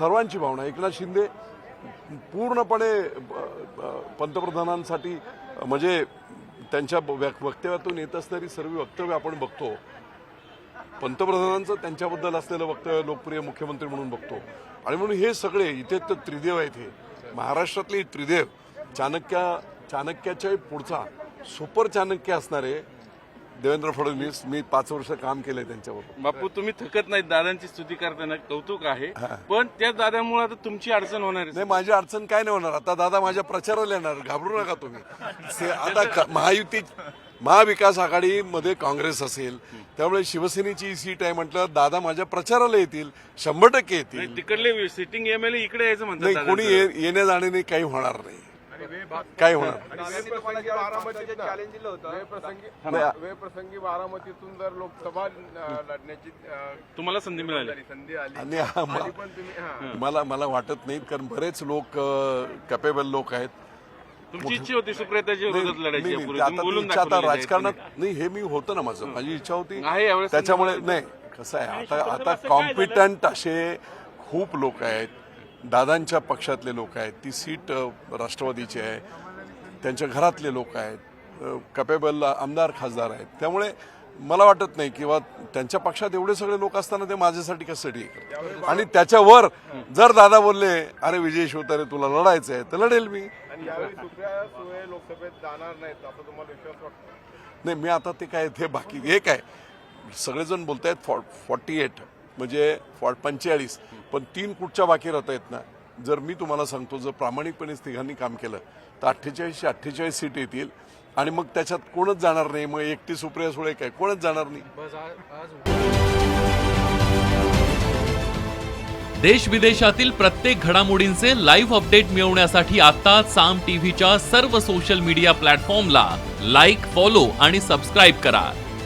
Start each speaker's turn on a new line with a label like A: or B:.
A: सर्वांची भावना. एकनाथ शिंदे पूर्णपणे पंतप्रधानांसाठी म्हणजे त्यांच्या वक्तव्यातून येत असणारी सर्व वक्तव्य आपण बघतो. पंतप्रधानांचं त्यांच्याबद्दल असलेलं वक्तव्य लोकप्रिय मुख्यमंत्री म्हणून बघतो. आणि म्हणून हे सगळे इथे तर त्रिदेव आहेत हे. महाराष्ट्रातले त्रिदेव चाणक्या चाणक्याच्या पुढचा सुपर चाणक्य असणारे देवेंद्र फडणवीस मी पाच वर्ष काम केलंय त्यांच्याबरोबर.
B: बापू तुम्ही थकत नाही दादांची स्तुती करताना कौतुक आहे. पण त्या दादामुळे आता तुमची अडचण होणार आहे.
A: नाही माझी अडचण काय नाही होणार. आता दादा माझ्या प्रचाराला येणार. घाबरू नका तुम्ही. आता महायुती महाविकास आघाडीमध्ये काँग्रेस असेल त्यामुळे शिवसेनेची सीट आहे म्हटलं दादा माझ्या प्रचाराला येतील शंभर टक्के येतील.
B: तिकडले सिटिंग एमएलए इकडे यायचं म्हणतात.
A: कोणी येण्या जाण्याने काही होणार नाही. काय होणार
C: चॅलेंज दिलं होतं. वेप्रसंगी बारामतीतून जर लोकसभा लढण्याची
B: तुम्हाला संधी मिळाली.
C: संधी आली.
A: आणि
C: पण तुम्ही.
A: मला मला वाटत नाही कारण बरेच लोक कॅपेबल लोक आहेत.
B: तुमची इच्छा होती बोलून
A: इच्छा आता. राजकारणात नाही हे मी होतं ना माझं. माझी इच्छा होती. त्याच्यामुळे नाही कसं आहे आता आता कॉम्पिटंट असे खूप लोक आहेत. दादांच्या पक्षातले लोक आहेत ती सीट राष्ट्रवादीची आहे त्यांच्या घरातले लोक आहेत कपेबल आमदार खासदार आहेत. त्यामुळे मला वाटत नाही किंवा त्यांच्या पक्षात एवढे सगळे लोक असताना ते माझ्यासाठी कशासाठी? आणि त्याच्यावर जर दादा बोलले अरे विजय शिवतारे तुला लढायचं आहे तर लढेल मी. नाही मी आता ते काय ते बाकी हे काय? सगळेजण बोलत आहेत फॉर्टी एट. म्हणजे फॉ पंचेचाळीस. पण तीन कुठच्या बाकी राहत आहेत ना जर मी तुम्हाला सांगतो जर प्रामाणिकपणे तिघांनी काम केलं तर अठ्ठेचाळीसशे अठ्ठेचाळीस सीट येतील. आणि मग त्याच्यात कोणच जाणार नाही. मग एकटी सुप्रिया सुळे काय? कोणच जाणार नाही.
D: देश विदेशातील प्रत्येक घडामोडींचे लाईव्ह अपडेट मिळवण्यासाठी आता साम टीव्हीच्या सर्व सोशल मीडिया प्लॅटफॉर्मला लाईक फॉलो आणि सबस्क्राईब करा.